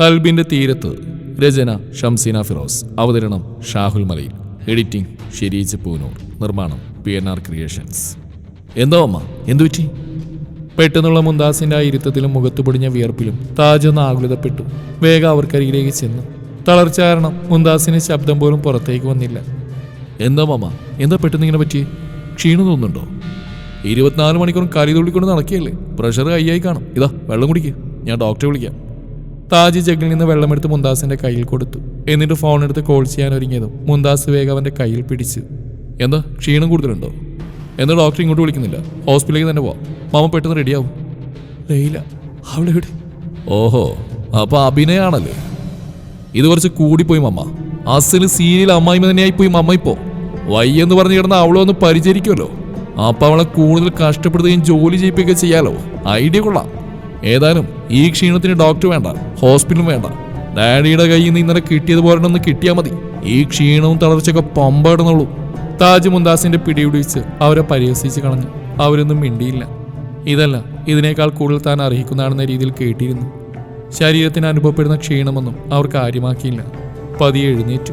കൽബിന്റെ തീരത്ത് രചന ഷംസീന ഫിറോസ് അവതരണം ഷാഹുൽ മലയിൽ. എഡിറ്റിംഗ് ഷെരീജ് പൂനൂർ. നിർമ്മാണം പി എൻ ആർ ക്രിയേഷൻസ്. എന്തോ അമ്മ? എന്തു പറ്റി? പെട്ടെന്നുള്ള മുന്താസിന്റെ ആ ഇരുത്തത്തിലും മുഖത്തു പൊടിഞ്ഞ വിയർപ്പിലും താജ് ഒന്ന് ആകുലതപ്പെട്ടു. വേഗം അവർക്കരികിലേക്ക് ചെന്നു തളർച്ച കാരണം മുന്താസിന് ശബ്ദം പോലും പുറത്തേക്ക് വന്നില്ല. എന്താ മാമ? എന്താ പെട്ടെന്ന് ഇങ്ങനെ പറ്റി? ക്ഷീണം തോന്നുന്നുണ്ടോ? ഇരുപത്തിനാല് മണിക്കൂറും കരി തുള്ളിക്കൊണ്ട് നടക്കുകയല്ലേ? പ്രഷർ കൈയായി കാണും. ഇതാ വെള്ളം കുടിക്കുക ഞാൻ ഡോക്ടറെ വിളിക്കാം. താജ് ജഗിൽ നിന്ന് വെള്ളമെടുത്ത് മുന്താസിന്റെ കയ്യിൽ കൊടുത്തു. എന്നിട്ട് ഫോൺ എടുത്ത് കോൾ ചെയ്യാൻ ഒരുങ്ങിയതും മുന്താസ് വേഗം അവന്റെ കയ്യിൽ പിടിച്ചു എന്താ ക്ഷീണം കൂടുതലുണ്ടോ? എന്താ ഡോക്ടർ ഇങ്ങോട്ട് വിളിക്കുന്നില്ല. ഹോസ്പിറ്റലിലേക്ക് തന്നെ പോവാം. മാമ പെട്ടെന്ന് റെഡിയാവും ലൈല അവിടെ ഓഹോ അപ്പൊ അഭിനയാണല്ലേ? ഇത് കുറച്ച് കൂടിപ്പോയി മമ്മ അസൽ സീരിയൽ അമ്മായിമ തന്നെയായി പോയി മമ്മ ഇപ്പോ. വയ്യെന്ന് പറഞ്ഞു കിടന്ന അവളെ ഒന്ന് പരിചരിക്കുമല്ലോ. അപ്പൊ അവളെ കൂടുതൽ കഷ്ടപ്പെടുത്തുകയും ജോലി ചെയ്യിപ്പിക്കുകയും ചെയ്യാലോ. ഐഡിയ കൊള്ളാം. ഏതായാലും ഈ ക്ഷീണത്തിന് ഡോക്ടർ വേണ്ട ഹോസ്പിറ്റലും വേണ്ട. ഡാഡിയുടെ കയ്യിൽ നിന്ന് ഇന്നലെ കിട്ടിയതുപോലെ ഒന്ന് കിട്ടിയാൽ മതി. ഈ ക്ഷീണവും തളർച്ചയൊക്കെ പമ്പാടുന്നുള്ളൂ താജ് മുന്താസിന്റെ പിടിപിടിച്ച് അവരെ പരിഹസിച്ച് കളഞ്ഞു. അവരൊന്നും മിണ്ടിയില്ല. ഇതല്ല ഇതിനേക്കാൾ കൂടുതൽ താൻ അർഹിക്കുന്നതാണെന്ന രീതിയിൽ കേട്ടിരുന്നു. ശരീരത്തിന് അനുഭവപ്പെടുന്ന ക്ഷീണമൊന്നും അവർ കാര്യമാക്കിയില്ല. പതിയെ എഴുന്നേറ്റു.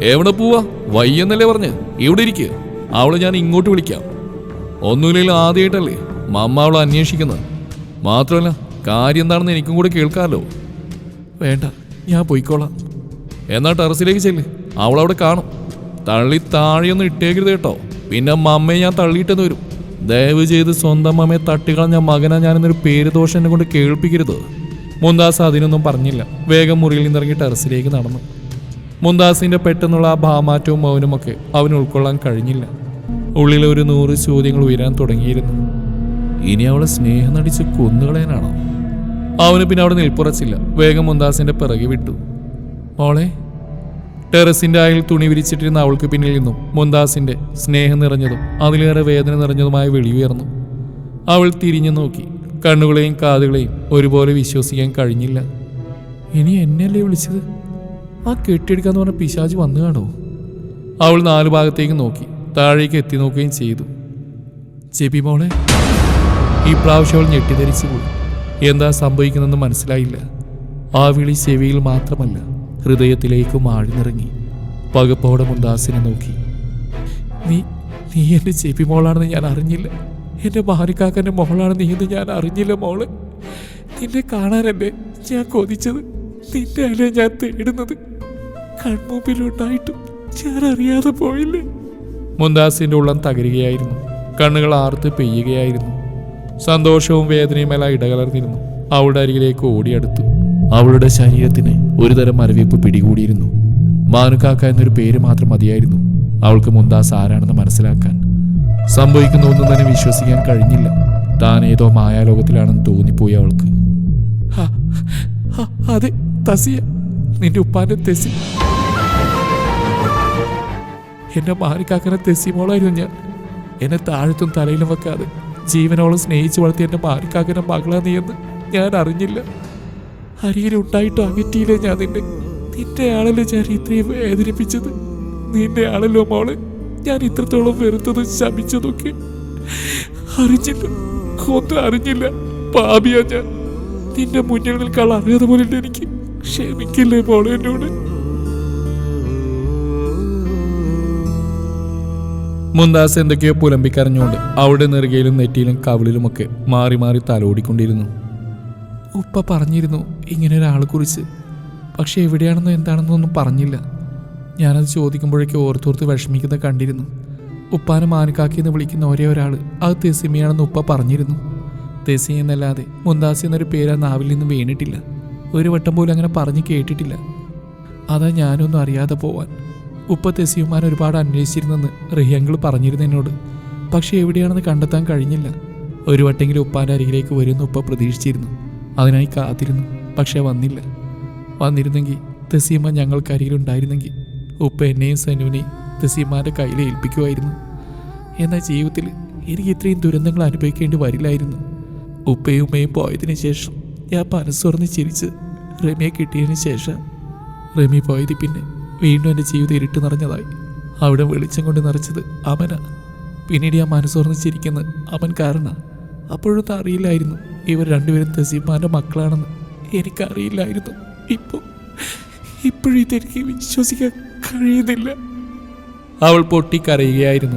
എവിടെ പോവാ? വയ്യെന്നല്ലേ പറഞ്ഞ്? ഇവിടെ ഇരിക്കുക അവളെ ഞാൻ ഇങ്ങോട്ട് വിളിക്കാം. ഒന്നുമില്ലെങ്കിലും ആദ്യമായിട്ടല്ലേ മമ്മ അവളെ അന്വേഷിക്കുന്നത്. മാത്രമല്ല കാര്യം എന്താണെന്ന് എനിക്കും കൂടെ കേൾക്കാമല്ലോ വേണ്ട ഞാൻ പോയിക്കോളാം. എന്നാ ടെറസിലേക്ക് ചെല്ല്. അവളവിടെ കാണും. തള്ളി താഴെയൊന്നും ഇട്ടേക്കരുത് കേട്ടോ. പിന്നെ മമ്മയെ ഞാൻ തള്ളിയിട്ടെന്ന് വരും. ദയവ് ചെയ്ത് സ്വന്തം മമ്മയെ തട്ടിക്കളഞ്ഞ മകനാ ഞാനെന്നൊരു പേര് ദോഷം എന്നെ കൊണ്ട് കേൾപ്പിക്കരുത്. മുന്താസ് അതിനൊന്നും പറഞ്ഞില്ല. വേഗം മുറിയിൽ നിന്നിറങ്ങി ടെറസിലേക്ക് നടന്നു. മുന്താസിന്റെ പെട്ടെന്നുള്ള ആ ഭാമാറ്റവും മൗനമൊക്കെ അവന് ഉൾക്കൊള്ളാൻ കഴിഞ്ഞില്ല. ഉള്ളിൽ ഒരു നൂറ് ചോദ്യങ്ങൾ ഉയരാൻ തുടങ്ങിയിരുന്നു. ഇനി അവളെ സ്നേഹം നടിച്ച് കൊന്നുകളയാനാണോ? അവന് പിന്നെ അവിടെ നിൽപ്പുറച്ചില്ല. വേഗം മുന്താസിന്റെ പിറകെ വിട്ടു. മോളെ ടെറസിന്റെ അയൽ തുണി വിരിച്ചിട്ടിരുന്ന അവൾക്ക് പിന്നിൽ നിന്നും മുന്താസിന്റെ സ്നേഹം നിറഞ്ഞതും അതിലേറെ വേദന നിറഞ്ഞതുമായ വെളിയുയർന്നു അവൾ തിരിഞ്ഞു നോക്കി. കണ്ണുകളെയും കാതുകളെയും ഒരുപോലെ വിശ്വസിക്കാൻ കഴിഞ്ഞില്ല. ഇനി എന്നെയല്ലേ വിളിച്ചത്? ആ കെട്ടിയെടുക്കാന്ന് പറഞ്ഞ പിശാജ് വന്നു കാണോ അവൾ നാലു ഭാഗത്തേക്ക് നോക്കി. താഴേക്ക് എത്തി നോക്കുകയും ചെയ്തു. ചെബി മോളെ ഈ പ്രാവശ്യം അവൾ ഞെട്ടിധരിച്ചു പോയി. എന്താ സംഭവിക്കുന്നതെന്ന് മനസ്സിലായില്ല. ആ വിളി ചെവിയിൽ മാത്രമല്ല ഹൃദയത്തിലേക്കും ആഴ്ന്നിറങ്ങി പകപ്പോടെ മുന്താസിനെ നോക്കി. നീ നീ എന്റെ ചെവി മോളാണെന്ന് ഞാൻ അറിഞ്ഞില്ല. എന്റെ ഭാര്യക്കാക്കന്റെ മോളാണ് നീ എന്ന് ഞാൻ അറിഞ്ഞില്ല മോൾ. നിന്നെ കാണാനല്ലേ ഞാൻ കൊതിച്ചത്. നിന്റെ അല്ലേ ഞാൻ തേടുന്നത്. കൺമുമ്പിലുണ്ടായിട്ടും ഞാൻ അറിയാതെ പോയില്ലേ? മുന്താസിന്റെ ഉള്ളം തകരുകയായിരുന്നു. കണ്ണുകൾ ആർത്ത് പെയ്യുകയായിരുന്നു. സന്തോഷവും വേദനയുമെല്ലാം ഇടകലർന്നിരുന്നു അവളുടെ അരികിലേക്ക് ഓടിയടുത്തു. അവളുടെ ശരീരത്തിന് ഒരുതരം മരവിപ്പ് പിടികൂടിയിരുന്നു. മാനുക്കാക്ക എന്നൊരു പേര് മാത്രം മതിയായിരുന്നു. അവൾക്ക് മുന്താസ് ആരാണെന്ന് മനസ്സിലാക്കാൻ. സംഭവിക്കുന്ന ഒന്നും തന്നെ വിശ്വസിക്കാൻ കഴിഞ്ഞില്ല. താൻ ഏതോ മായാലോകത്തിലാണെന്ന് തോന്നിപ്പോയി അവൾക്ക്. അതെ തസിയ. നിന്റെ ഉപ്പാന്റെ തെസി. എന്നെ മാറിക്കാക്കനെ തെസിമോളായിരുന്നു ഞാൻ. എന്നെ താഴത്തും തലയിലും വെക്കാതെ. ജീവനോളം സ്നേഹിച്ചു വളർത്തിയ എന്റെ മാറിക്കാക്കനെ മകളാ എന്ന് ഞാൻ അറിഞ്ഞില്ല. അരിയിലുണ്ടായിട്ടും അകറ്റിയില്ലേ ഞാൻ നിന്നെ? നിന്റെ ആളല്ലോ ഞാൻ ഇത്രയും വേദനിപ്പിച്ചത്? നിന്റെ ആളല്ലോ മോളെ ഞാൻ ഇത്രത്തോളം വെറുത്തതും ശമിച്ചതൊക്കെ അറിഞ്ഞില്ല. ഒന്നും അറിഞ്ഞില്ല. പാപിയാ ഞാൻ. നിന്റെ മുന്നിൽ നിൽക്കാൻ അറിയാതെ പോലെ എനിക്ക് ക്ഷമിക്കില്ലേ മോളെ എന്നോട്? മുന്താസ് എന്തൊക്കെയോ പുലമ്പിക്കരഞ്ഞുകൊണ്ട് അവിടെ നെറുകയിലും നെറ്റിയിലും കവിളിലുമൊക്കെ മാറി മാറി തലോടിക്കൊണ്ടിരുന്നു. ഉപ്പ പറഞ്ഞിരുന്നു ഇങ്ങനെ ഒരാളെ കുറിച്ച്. പക്ഷെ എവിടെയാണെന്നോ എന്താണെന്നോ ഒന്നും പറഞ്ഞില്ല. ഞാനത് ചോദിക്കുമ്പോഴേക്കും ഓർത്തോർത്ത് വിഷമിക്കുന്ന കണ്ടിരുന്നു. ഉപ്പാനെ മാനുക്കാക്കി എന്ന് വിളിക്കുന്ന ഒരേ ഒരാൾ അത് തെസിമിയാണെന്ന് ഉപ്പ പറഞ്ഞിരുന്നു. തെസി എന്നല്ലാതെ മുന്താസി എന്നൊരു പേര് ആ നാവിൽ നിന്ന് വീണിട്ടില്ല. ഒരു വട്ടം പോലും അങ്ങനെ പറഞ്ഞു കേട്ടിട്ടില്ല. അതാ ഞാനൊന്നും അറിയാതെ പോവാൻ. ഉപ്പ തെസിയുമാൻ ഒരുപാട് അന്വേഷിച്ചിരുന്നെന്ന് റിഹ്യങ്കിൾ പറഞ്ഞിരുന്നു എന്നോട്. പക്ഷെ എവിടെയാണെന്ന് കണ്ടെത്താൻ കഴിഞ്ഞില്ല. ഒരു വട്ടെങ്കിലും ഉപ്പാന്റെ അരികിലേക്ക് വരുമെന്ന് ഉപ്പ പ്രതീക്ഷിച്ചിരുന്നു. അതിനായി കാത്തിരുന്നു. പക്ഷെ വന്നില്ല. വന്നിരുന്നെങ്കിൽ തെസീമ ഞങ്ങൾക്ക് അരികിലുണ്ടായിരുന്നെങ്കിൽ ഉപ്പ എന്നെയും സനുവിനെയും തെസീമാന്റെ കയ്യിൽ ഏൽപ്പിക്കുമായിരുന്നു. എന്നാൽ ജീവിതത്തിൽ എനിക്ക് ഇത്രയും ദുരന്തങ്ങൾ അനുഭവിക്കേണ്ടി വരില്ലായിരുന്നു. ഉപ്പയും ഉമ്മയും പോയതിന് ശേഷം ഞാൻ മനസ്സുറന്ന് ചിരിച്ച് റമിയെ കിട്ടിയതിന് ശേഷം റമി പോയത് പിന്നെ വീണ്ടും എന്റെ ജീവിതം ഇരുട്ട് നിറഞ്ഞതായി. അവിടെ വെളിച്ചം കൊണ്ട് നിറച്ചത് അവനാ. പിന്നീട് ഞാൻ മനസ്സോർന്നിച്ചിരിക്കുന്ന അവൻ കാരണ. അപ്പോഴൊന്നും അറിയില്ലായിരുന്നു. ഇവർ രണ്ടുപേരും തസീമാന്റെ മക്കളാണെന്ന് എനിക്കറിയില്ലായിരുന്നു. ഇപ്പോൾ ഇതെനിക്ക് വിശ്വസിക്കാൻ കഴിയുന്നില്ല. അവൾ പൊട്ടിക്കരയുകയായിരുന്നു.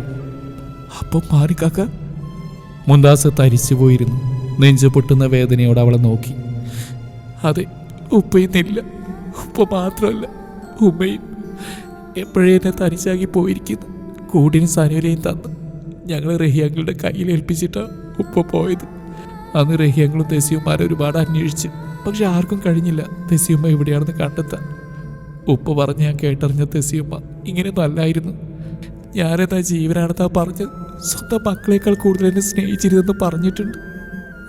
അപ്പം മാറിക്കാക്ക? മുന്താസ് തരിച്ചുപോയിരുന്നു. നെഞ്ചു പൊട്ടുന്ന വേദനയോടെ അവളെ നോക്കി. അതെ ഉപ്പയുന്നില്ല. ഉപ്പ മാത്രമല്ല ഉമ്മയും. എപ്പോഴേ എന്നെ തനിച്ചാക്കി പോയിരിക്കുന്നു. കൂടിന് സനുവിനെയും തന്ന്. ഞങ്ങൾ റഹിയാങ്കളുടെ കയ്യിൽ ഏൽപ്പിച്ചിട്ടാണ് ഉപ്പ പോയത്. അന്ന് റഹിയാങ്കളും തെസിയുമാരെ ഒരുപാട് അന്വേഷിച്ചു. പക്ഷെ ആർക്കും കഴിഞ്ഞില്ല തെസിയുമ്മ എവിടെയാണെന്ന് കണ്ടെത്താൻ. ഉപ്പ പറഞ്ഞ് ഞാൻ കേട്ടറിഞ്ഞ തെസിയുമ്മ ഇങ്ങനെ നല്ലായിരുന്നു. ഞാനെന്താ ജീവനാണെന്നാ പറഞ്ഞത്? സ്വന്തം മക്കളേക്കാൾ കൂടുതൽ എന്നെ സ്നേഹിച്ചിരുന്നെന്ന് പറഞ്ഞിട്ടുണ്ട്.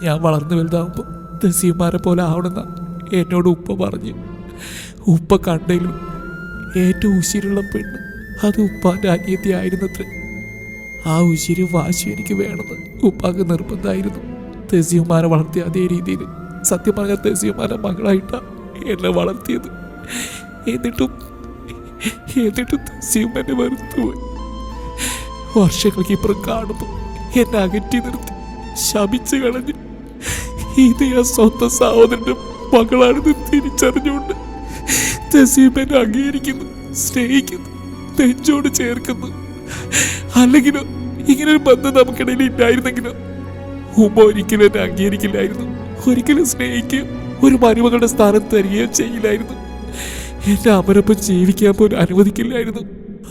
ഞാൻ വളർന്നു വലുതാകുമ്പോൾ തെസിയുമാരെ പോലെ ആവണമെന്നാണ് എന്നോട് ഉപ്പ പറഞ്ഞു. ഉപ്പ കണ്ടതിലും ഏറ്റവും ഉശിരുള്ള പെണ്ണ്. അത് ഉപ്പാന്റെ അനിയത്തി ആയിരുന്നത്രേ. ആ ഉശിരി വാശി എനിക്ക് വേണമെന്ന് ഉപ്പാക്ക് നിർബന്ധമായിരുന്നു. തെസിയന്മാരെ വളർത്തിയ അതേ രീതിയിൽ. സത്യം പറഞ്ഞ തെസിയന്മാരെ മകളായിട്ടാണ് എന്നെ വളർത്തിയത്. എന്നിട്ടും എന്നിട്ടും തെസിയും എന്നെ വെറുത്തുപോയി വർഷങ്ങൾക്ക് ഇപ്പുറം കാണുമ്പോൾ എന്നെ അകറ്റി നിർത്തി. ശപിച്ചു കളഞ്ഞു. ഇത് ഞാൻ സ്വന്തം സഹോദരന്റെ മകളാണെന്ന് തിരിച്ചറിഞ്ഞുകൊണ്ട് തസീം എന്നെ അംഗീകരിക്കുന്നു സ്നേഹിക്കുന്നു നെഞ്ചോട് ചേർക്കുന്നു. അല്ലെങ്കിലോ ഇങ്ങനെ ഒരു ബന്ധം നമുക്കിടയിൽ ഇല്ലായിരുന്നെങ്കിലോ ഉമ്മ ഒരിക്കലും എന്നെ അംഗീകരിക്കില്ലായിരുന്നു. ഒരിക്കലും സ്നേഹിക്കുകയും ഒരു മരുമകളുടെ സ്ഥാനം തരികയോ ചെയ്യില്ലായിരുന്നു. എന്റെ അമരപ്പം ജീവിക്കാൻ പോലും അനുവദിക്കില്ലായിരുന്നു.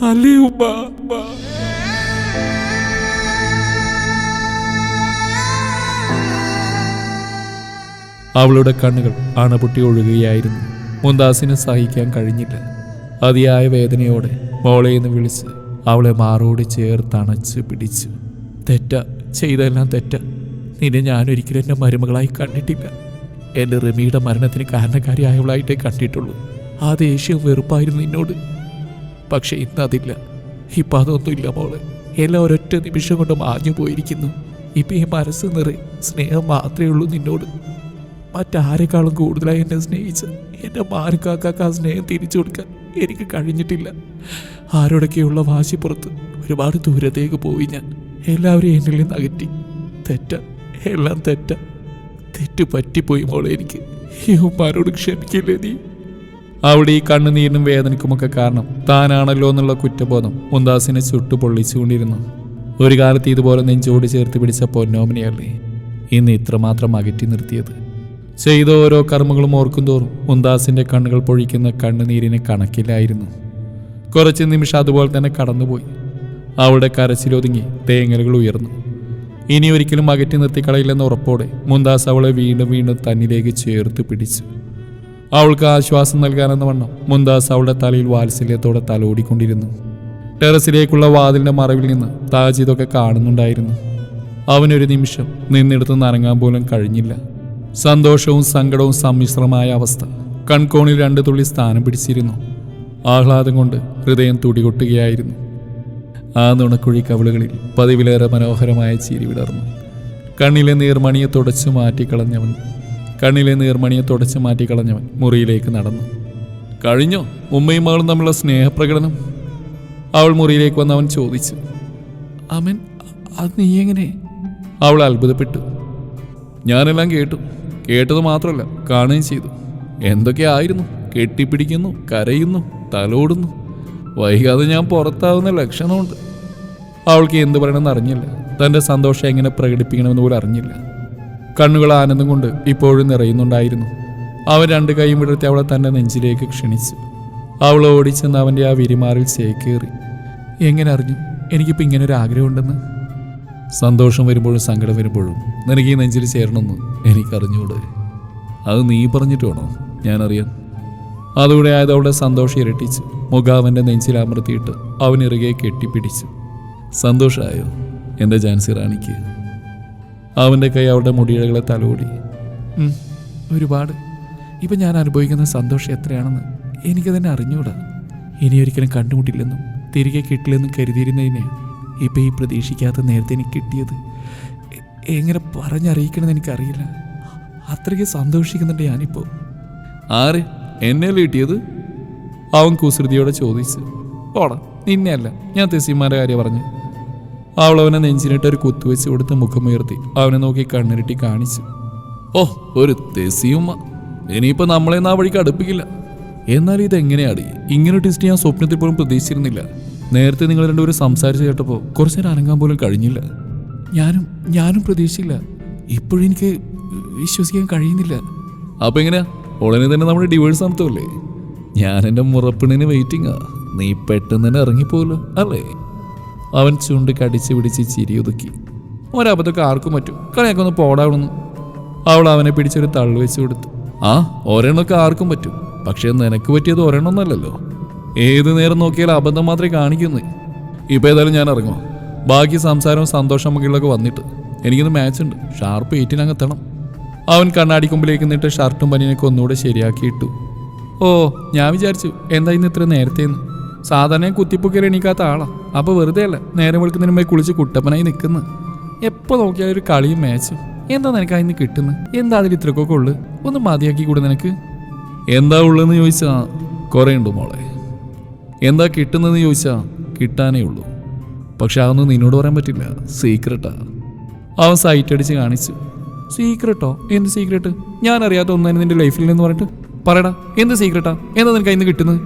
അല്ലേ ഉമ്മ ഉമ്മ? അവളുടെ കണ്ണുകൾ അണപൊട്ടി ഒഴുകുകയായിരുന്നു. മുന്താസിന് സഹിക്കാൻ കഴിഞ്ഞില്ല. അതിയായ വേദനയോടെ മോളെ എന്ന് വിളിച്ച് അവളെ മാറോട് ചേർത്ത് അണച്ച് പിടിച്ചു. തെറ്റ ചെയ്തെല്ലാം തെറ്റ. നിന്നെ ഞാനൊരിക്കലും എന്റെ മരുമകളായി കണ്ടിട്ടില്ല. എന്റെ റമിയുടെ മരണത്തിന് കാരണക്കാരിയായവളായിട്ടേ കണ്ടിട്ടുള്ളൂ. ആ ദേഷ്യം വെറുപ്പായിരുന്നു നിന്നോട്. പക്ഷെ ഇന്ന് അതില്ല ഇപ്പം അതൊന്നുമില്ല മോളെ. എല്ലാം ഒരൊറ്റ നിമിഷം കൊണ്ട് മാഞ്ഞു പോയിരിക്കുന്നു ഇപ്പം ഈ മനസ്സ് നിറയെ സ്നേഹം മാത്രമേ ഉള്ളൂ നിന്നോട്. മറ്റാരെക്കാളും കൂടുതലായി എന്നെ സ്നേഹിച്ച് എന്റെ മാർക്കാക്കാക്ക് ആ സ്നേഹം തിരിച്ചു കൊടുക്കാൻ എനിക്ക് കഴിഞ്ഞിട്ടില്ല. ആരോടൊക്കെയുള്ള വാശിപ്പുറത്ത് ഒരുപാട് ദൂരത്തേക്ക് പോയി ഞാൻ. എല്ലാവരെയും എന്നിൽ നിന്ന് അകറ്റി. തെറ്റ എല്ലാം തെറ്റ. തെറ്റ് പറ്റിപ്പോയി മോളെ എനിക്ക്. ഈ ഉമ്മാരോട് ക്ഷമിക്കില്ലേ നീ? അവിടെ ഈ കണ്ണുനീരിനും വേദനയ്ക്കുമൊക്കെ കാരണം താനാണല്ലോ എന്നുള്ള കുറ്റബോധം മുന്താസിനെ ചുട്ടു പൊള്ളിച്ചുകൊണ്ടിരുന്നു ഒരു കാലത്ത് ഇതുപോലെ നെഞ്ചോട് ചേർത്ത് പിടിച്ച പൊന്നോമിനിയല്ലേ ഇന്ന് ഇത്രമാത്രം അകറ്റി നിർത്തിയത്? ചെയ്ത ഓരോ കർമ്മങ്ങളും ഓർക്കും തോറും മുന്താസിന്റെ കണ്ണുകൾ പൊഴിക്കുന്ന കണ്ണുനീരിന് കണക്കില്ലായിരുന്നു. കുറച്ച് നിമിഷം അതുപോലെ തന്നെ കടന്നുപോയി. അവളുടെ കരച്ചിലൊതുങ്ങി തേങ്ങലുകൾ ഉയർന്നു. ഇനി ഒരിക്കലും അകറ്റി നിർത്തിക്കളയില്ലെന്ന ഉറപ്പോടെ മുന്താസ് അവളെ വീണ്ടും വീണ്ടും തന്നിലേക്ക് ചേർത്ത് പിടിച്ചു. അവൾക്ക് ആശ്വാസം നൽകാനെന്ന വണ്ണം മുന്താസ് അവളുടെ തലയിൽ വാത്സല്യത്തോടെ തലോടിക്കൊണ്ടിരുന്നു. ടെറസിലേക്കുള്ള വാതിലിന്റെ മറവിൽ നിന്ന് താജ് ഇതൊക്കെ കാണുന്നുണ്ടായിരുന്നു. അവനൊരു നിമിഷം നിന്നിടത്ത് നനങ്ങാൻ പോലും കഴിഞ്ഞില്ല. സന്തോഷവും സങ്കടവും സമ്മിശ്രമായ അവസ്ഥ. കൺകോണിൽ രണ്ടു തുള്ളി സ്ഥാനം പിടിച്ചിരുന്നു. ആഹ്ലാദം കൊണ്ട് ഹൃദയം തുടികൊട്ടുകയായിരുന്നു. ആ നുണക്കുഴി കവിളുകളിൽ പതിവിലേറെ മനോഹരമായ ചിരി വിടർന്നു. കണ്ണിലെ നീർമണിയെ തുടച്ചു മാറ്റിക്കളഞ്ഞവൻ കണ്ണിലെ നീർമണിയെ തുടച്ചു മാറ്റിക്കളഞ്ഞവൻ മുറിയിലേക്ക് നടന്നു. കഴിഞ്ഞോ? ഉമ്മയും മകളും തമ്മിലുള്ള സ്നേഹപ്രകടനം? അവൾ മുറിയിലേക്ക് വന്ന് അവൻ ചോദിച്ചു. അവൻ അത് നീ എങ്ങനെ അവൾ അത്ഭുതപ്പെട്ടു. ഞാനെല്ലാം കേട്ടു. കേട്ടത് മാത്രമല്ല കാണുകയും ചെയ്തു. എന്തൊക്കെയായിരുന്നു? കെട്ടിപ്പിടിക്കുന്നു കരയുന്നു തലോടുന്നു. വൈകാതെ ഞാൻ പുറത്താവുന്ന ലക്ഷണമുണ്ട്. അവൾക്ക് എന്ത് പറയണമെന്ന് അറിഞ്ഞില്ല. തന്റെ സന്തോഷം എങ്ങനെ പ്രകടിപ്പിക്കണമെന്ന് പോലും അറിഞ്ഞില്ല. കണ്ണുകൾ ആനന്ദം കൊണ്ട് ഇപ്പോഴും നിറയുന്നുണ്ടായിരുന്നു. അവൻ രണ്ട് കൈയും വിടർത്തി അവളെ തന്റെ നെഞ്ചിലേക്ക് ക്ഷണിച്ചു. അവൾ ഓടിച്ചെന്ന് അവന്റെ ആ വിരിമാറിൽ ചേക്കേറി. എങ്ങനെ അറിഞ്ഞു? എനിക്കിപ്പോൾ ഇങ്ങനെ ഒരു ആഗ്രഹമുണ്ടെന്ന്. സന്തോഷം വരുമ്പോഴും സങ്കടം വരുമ്പോഴും നിനക്ക് ഈ നെഞ്ചിൽ ചേരണമെന്ന് എനിക്കറിഞ്ഞൂടെ അത് നീ പറഞ്ഞിട്ട് വേണോ ഞാനറിയാൻ അതുകൂടെ ആയത് അവിടെ സന്തോഷം ഇരട്ടിച്ച് മുഖാവന്റെ നെഞ്ചിൽ അമർത്തിയിട്ട് അവൻ ഇറുകെ കെട്ടിപ്പിടിച്ചു. സന്തോഷമായോ എന്റെ ജാൻസി റാണിക്ക്? അവന്റെ കൈ അവളുടെ മുടിയിഴകളെ തലോടി. ഒരുപാട്. ഇപ്പം ഞാൻ അനുഭവിക്കുന്ന സന്തോഷം എത്രയാണെന്ന് എനിക്കതന്നെ അറിഞ്ഞൂടാ ഇനി ഒരിക്കലും കണ്ടുമുട്ടില്ലെന്നും തിരികെ കിട്ടില്ലെന്നും കരുതിയിരുന്നതിനെ ഇപ്പം ഈ പ്രതീക്ഷിക്കാത്ത നേരത്തെ എനിക്ക് കിട്ടിയത്? എങ്ങനെ പറഞ്ഞറിയിക്കണമെന്ന് എനിക്കറിയില്ല. അത്രയ്ക്ക് സന്തോഷിക്കുന്നുണ്ട് ഞാനിപ്പോൾ ആര്? എന്നെ കിട്ടിയത്? അവൻ കുസൃതിയോടെ ചോദിച്ചു. ഓടാ നിന്നെയല്ല. ഞാൻ തെസിമാരുടെ കാര്യം പറഞ്ഞു. അവൾ അവനെ നെഞ്ചിനിട്ട് ഒരു കുത്തുവെച്ച് കൊടുത്ത് മുഖമുയർത്തി. അവനെ നോക്കി കണ്ണിരട്ടി കാണിച്ചു. ഓ ഒരു തെസിയുമ്മ. ഇനിയിപ്പോൾ നമ്മളെ ആ വഴിക്ക് അടുപ്പിക്കില്ല. എന്നാൽ ഇതെങ്ങനെയാണ് ഇങ്ങനെ ടെസ്റ്റ് ഞാൻ സ്വപ്നത്തിൽ പോലും പ്രതീക്ഷിച്ചിരുന്നില്ല. നേരത്തെ നിങ്ങൾ രണ്ടുപേരും സംസാരിച്ച് കേട്ടപ്പോൾ കുറച്ചു നേരം അനങ്ങാൻ പോലും കഴിഞ്ഞില്ല. ഞാനും ഞാനും പ്രതീക്ഷിച്ചില്ല. ഇപ്പോഴും എനിക്ക് വിശ്വസിക്കാൻ കഴിയുന്നില്ല. അപ്പൊ എങ്ങനെയാ? ഉടനെ തന്നെ നമ്മുടെ ഡിവോഴ്സ് നടത്തുമല്ലേ ഞാൻ എന്റെ മുറപ്പിണിന് വെയിറ്റിംഗാ നീ പെട്ടെന്ന് തന്നെ ഇറങ്ങിപ്പോലോ അല്ലേ? അവൻ ചുണ്ട് കടിച്ചു പിടിച്ച് ചിരി ഒതുക്കി. ഒരബദ്ധമൊക്കെ ആർക്കും പറ്റും. കളിയൊക്കെ ഒന്ന് പോടാവണമെന്ന് അവൾ അവനെ പിടിച്ചൊരു തള്ളു വെച്ച് കൊടുത്തു. ആ ഒരെണ്ണമൊക്കെ ആർക്കും പറ്റും. പക്ഷേ നിനക്ക് പറ്റിയത് ഒരെണ്ണമൊന്നല്ലല്ലോ ഏത് നേരം നോക്കിയാലും അബദ്ധം മാത്രമേ കാണിക്കുന്നു. ഇപ്പൊ ഏതായാലും ഞാൻ ഇറങ്ങും ബാക്കി സംസാരവും സന്തോഷം മുകളിലൊക്കെ വന്നിട്ട് എനിക്കിന്ന് മാച്ച് ഉണ്ട്. ഷാർപ്പ് എയ്റ്റിനങ്ങ് എത്തണം അവൻ കണ്ണാടി കൊമ്പിലേക്ക് നിന്നിട്ട് ഷർട്ടും പനിയൊക്കെ ഒന്നുകൂടെ ശരിയാക്കി ഇട്ടു ഓ ഞാൻ വിചാരിച്ചു എന്താ ഇന്ന് ഇത്ര നേരത്തേന്ന്? സാധാരണ കുത്തിപ്പൊക്കിയാൽ എണീക്കാത്ത ആളാ. അപ്പോൾ വെറുതെ അല്ല നേരം വിളിക്കുന്നതിന് മുമ്പേ കുളിച്ച് കുട്ടപ്പനായി നിൽക്കുന്നു. എപ്പോൾ നോക്കിയാലും ഒരു കളിയും മാച്ചും എന്താ നിനക്ക് അതിന് കിട്ടുന്നത് എന്താ അതിൽ ഇത്രക്കൊക്കെ ഉള്ളു? ഒന്ന് മതിയാക്കി കൂടെ നിനക്ക്? എന്താ ഉള്ളതെന്ന് ചോദിച്ചാ കുറേ ഉണ്ട് മോളെ? എന്താ കിട്ടുന്നതെന്ന് ചോദിച്ചാൽ കിട്ടാനേ ഉള്ളൂ. പക്ഷെ അതൊന്നും നിന്നോട് പറയാൻ പറ്റില്ല. സീക്രട്ടാ. അവൻ സൈറ്റ് അടിച്ച് കാണിച്ചു. സീക്രട്ടോ? എന്ത് സീക്രട്ട്? ഞാൻ അറിയാത്ത ഒന്നായിരുന്നു നിന്റെ ലൈഫിൽ എന്ന് പറഞ്ഞിട്ട്. പറയടാ എന്ത് സീക്രട്ടാ? എന്താ നിനക്ക് അതിന് കിട്ടുന്നത്?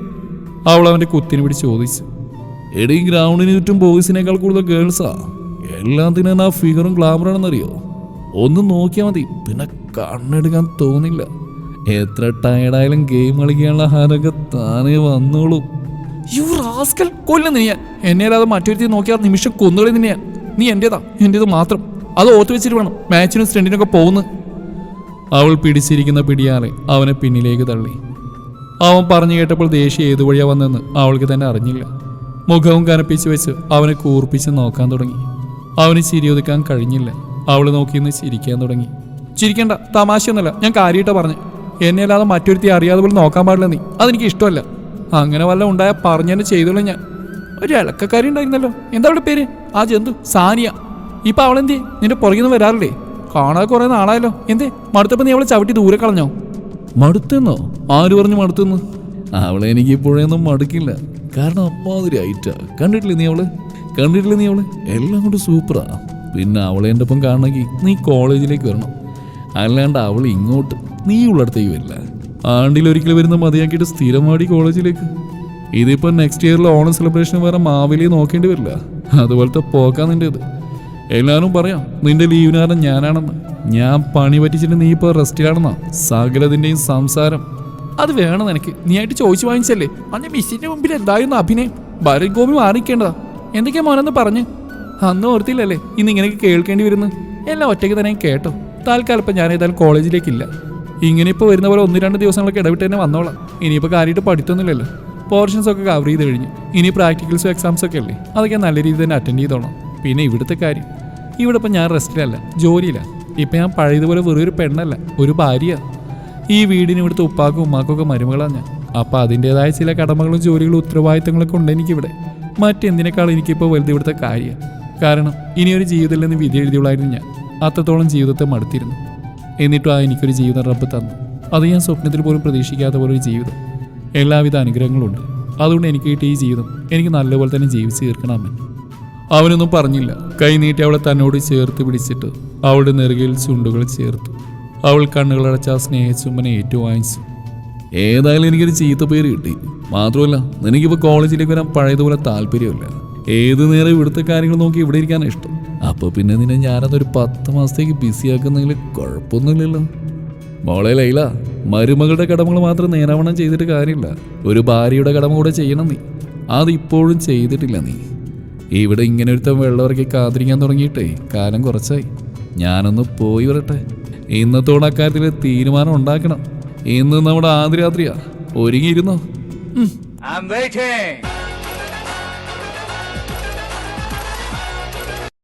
അവൾ അവന്റെ കുത്തിനെ പിടിച്ച് ചോദിച്ചു. എടീ ഗ്രൗണ്ടിന് ചുറ്റും ബോയ്സിനേക്കാൾ കൂടുതൽ ഗേൾസാ എല്ലാത്തിനും ആ ഫിഗറും ഗ്ലാമറാണെന്നറിയോ ഒന്ന് നോക്കിയാൽ മതി. പിന്നെ കണ്ണെടുക്കാൻ തോന്നില്ല. എത്ര ടയർഡായാലും ഗെയിം കളിക്കാനുള്ള ഹാരൊക്കെ താനേ വന്നോളൂ. റാസ്കൽ കൊല്ലുന്നു ഞാൻ. എന്നെ അല്ലാതെ നോക്കിയാൽ നിമിഷം കൊന്നുകളി നിന്നെ ഞാൻ. നീ എന്റേതാ? എന്റേത് മാത്രം. അത് ഓർത്ത് വെച്ചിട്ട് വേണം മാച്ചിനും സ്റ്റണ്ടിനൊക്കെ പോകുന്നു അവൾ പിടിച്ചിരിക്കുന്ന പിടിയാലെ അവനെ പിന്നിലേക്ക് തള്ളി. അവൻ പറഞ്ഞു കേട്ടപ്പോൾ ദേഷ്യം ഏതു വഴിയാ വന്നെന്ന് അവൾക്ക് തന്നെ അറിഞ്ഞില്ല. മുഖവും കനപ്പിച്ച് വെച്ച് അവനെ കൂർപ്പിച്ച് നോക്കാൻ തുടങ്ങി. അവന് ചിരിയൊതുക്കാൻ കഴിഞ്ഞില്ല. അവൾ നോക്കിന്ന് ചിരിക്കാൻ തുടങ്ങി. ചിരിക്കണ്ട തമാശയൊന്നുമല്ല ഞാൻ കാര്യമായിട്ടാ പറഞ്ഞു. എന്നെ അല്ലാതെ മറ്റൊരുത്തി അറിയാതെ പോലും നോക്കാൻ പാടില്ല നീ. അതെനിക്ക് ഇഷ്ടമല്ല. അങ്ങനെ വല്ല ഉണ്ടായ പറഞ്ഞെന്നെ ചെയ്തോളൂ ഞാൻ. ഒരു ഇളക്കക്കാരി ഉണ്ടായിരുന്നല്ലോ. എന്താ അവളുടെ പേര്? ആ ജന്തു സാനിയ. ഇപ്പൊ അവളെന്തേ? നിന്റെ പുറകിൽ നിന്ന് വരാറില്ലേ? കാണാതെ കുറെ നാളായല്ലോ. എന്തേ? മടുത്തപ്പോ നീ അവളെ ചവിട്ടി ദൂരെ കളഞ്ഞോ? മടുത്തെന്നോ? ആര് പറഞ്ഞു മടുത്തെന്ന്? അവളെ എനിക്ക് ഇപ്പോഴൊന്നും മടുക്കില്ല. കാരണം അമ്മാതിരി ഐറ്റാ. കണ്ടിട്ടില്ലേ നീ അവൾ? കണ്ടിട്ടില്ലേ നീ അവൾ? എല്ലാം കൊണ്ട് സൂപ്പറാ. പിന്നെ അവളെ എന്റെ ഒപ്പം കാണണമെങ്കിൽ നീ കോളേജിലേക്ക് വരണം. അല്ലാണ്ട് അവൾ ഇങ്ങോട്ട് നീ ഉള്ളടത്തേക്ക് വരില്ല. ആണ്ടിലൊരിക്കൽ വരുന്ന മതിയാക്കിയിട്ട് സ്ഥിരമാടി കോളേജിലേക്ക്. ഇതിപ്പോ നെക്സ്റ്റ് ഇയറിൽ ഓണം സെലിബ്രേഷൻ വേറെ മാവേലി നോക്കേണ്ടി വരില്ല. അതുപോലത്തെ പോക്കാ ഇത് എല്ലാവരും പറയാം നിന്റെ ലീവിന് കാരണം ഞാനാണെന്ന്. ഞാൻ പണി പറ്റിച്ചിട്ട് നീ ഇപ്പോൾ റെസ്റ്റിലാണെന്നാ സകലതിന്റെയും സംസാരം. അത് വേണം നിനക്ക്. നീ ആയിട്ട് ചോദിച്ചു വാങ്ങിച്ചല്ലേ? അന്ന് മിസ്സിന്റെ മുമ്പിൽ എന്തായിരുന്നു അഭിനയം? ഭരത് ഗോപി മാറിക്കേണ്ടതാ. എന്തൊക്കെയാ മോനെന്ന് പറഞ്ഞ്? അന്ന് ഓർത്തില്ലല്ലേ? ഇന്ന് ഇങ്ങനെയൊക്കെ കേൾക്കേണ്ടി വരുന്നു. എല്ലാം ഒറ്റയ്ക്ക് തന്നെ കേട്ടോ. താൽക്കാലം ഞാൻ ഏതായാലും കോളേജിലേക്കില്ല. ഇങ്ങനെ ഇപ്പോൾ വരുന്ന പോലെ ഒന്ന് രണ്ട് ദിവസങ്ങളൊക്കെ ഇടവിട്ട് തന്നെ വന്നോളാം. ഇനിയിപ്പോൾ കാര്യമായിട്ട് പഠിത്തൊന്നുമില്ലല്ലോ പോർഷൻസ് ഒക്കെ കവർ ചെയ്ത് കഴിഞ്ഞു. ഇനി പ്രാക്ടിക്കൽസും എക്സാംസ് ഒക്കെ അല്ലേ? അതൊക്കെ നല്ല രീതിയിൽ തന്നെ അറ്റൻഡ് ചെയ്തോളാം പിന്നെ ഇവിടുത്തെ കാര്യം. ഇവിടെ ഇപ്പം ഞാൻ റെസ്റ്റിലല്ല ജോലിയില്ല ഇപ്പം ഞാൻ പഴയതുപോലെ വെറും ഒരു പെണ്ണല്ല ഒരു ഭാര്യ ഈ വീടിന് ഇവിടുത്തെ ഉപ്പാക്കും ഉമ്മാക്കും ഒക്കെ മരുമകളാണ് ഞാൻ. അപ്പോൾ അതിന്റേതായ ചില കടമകളും ജോലികളും ഉത്തരവാദിത്തങ്ങളൊക്കെ ഉണ്ട് എനിക്കിവിടെ മറ്റെന്തിനേക്കാൾ എനിക്കിപ്പോൾ വലുത് ഇവിടുത്തെ കാര്യം. കാരണം ഇനിയൊരു ജീവിതത്തിൽ നിന്ന് വിധി എഴുതിയുള്ളായിരുന്നു ഞാൻ. അത്രത്തോളം ജീവിതത്തെ മടുത്തിരുന്നു. എന്നിട്ടും ആ എനിക്കൊരു ജീവിതം റബ്ബ് തന്നു. അത് ഞാൻ സ്വപ്നത്തിൽ പോലും പ്രതീക്ഷിക്കാത്ത പോലെ ഒരു ജീവിതം. എല്ലാവിധ അനുഗ്രഹങ്ങളുണ്ട്. അതുകൊണ്ട് എനിക്ക് കിട്ടിയ ഈ ജീവിതം എനിക്ക് നല്ലപോലെ തന്നെ ജീവിച്ചു തീർക്കണം അവനൊന്നും പറഞ്ഞില്ല. കൈ നീട്ടി അവളെ തന്നോട് ചേർത്ത് പിടിച്ചിട്ട് അവളുടെ നെറുകയിൽ ചുണ്ടുകൾ ചേർത്തു. അവൾ കണ്ണുകളടച്ച ആ സ്നേഹചുമ്മനെ ഏറ്റുവാങ്ങിച്ചു. ഏതായാലും എനിക്കൊരു ചീത്ത പേര് കിട്ടി. മാത്രമല്ല നിനക്കിപ്പോൾ കോളേജിലേക്ക് വരാൻ പഴയതുപോലെ താല്പര്യമില്ല. ഏത് നേരം ഇവിടുത്തെ കാര്യങ്ങൾ നോക്കി ഇവിടെ ഇരിക്കാനാണ് ഇഷ്ടം. അപ്പോൾ പിന്നെ നിന്നെ ഞാനതൊരു പത്ത് മാസത്തേക്ക് ബിസി ആക്കുന്നതിൽ കുഴപ്പമൊന്നുമില്ലല്ലോ. മോളെ ലൈല മരുമകളുടെ കടമകൾ മാത്രം നേരാവണ്ണം ചെയ്തിട്ട് കാര്യമില്ല. ഒരു ഭാര്യയുടെ കടമ കൂടെ ചെയ്യണം നീ. അതിപ്പോഴും ചെയ്തിട്ടില്ല നീ. ഇവിടെ ഇങ്ങനെ ഒരുത്തം വെള്ളവർക്ക് കാത്തിരിക്കാൻ തുടങ്ങിയിട്ടേ കാലം കുറച്ചായി. ഞാനൊന്ന് പോയി വരട്ടെ. ഇന്നത്തോടെ അക്കാര്യത്തിൽ തീരുമാനം ഉണ്ടാക്കണം. ഇന്ന് നമ്മുടെ ആദ്യ രാത്രിയാ ഒരുങ്ങിയിരുന്നോ.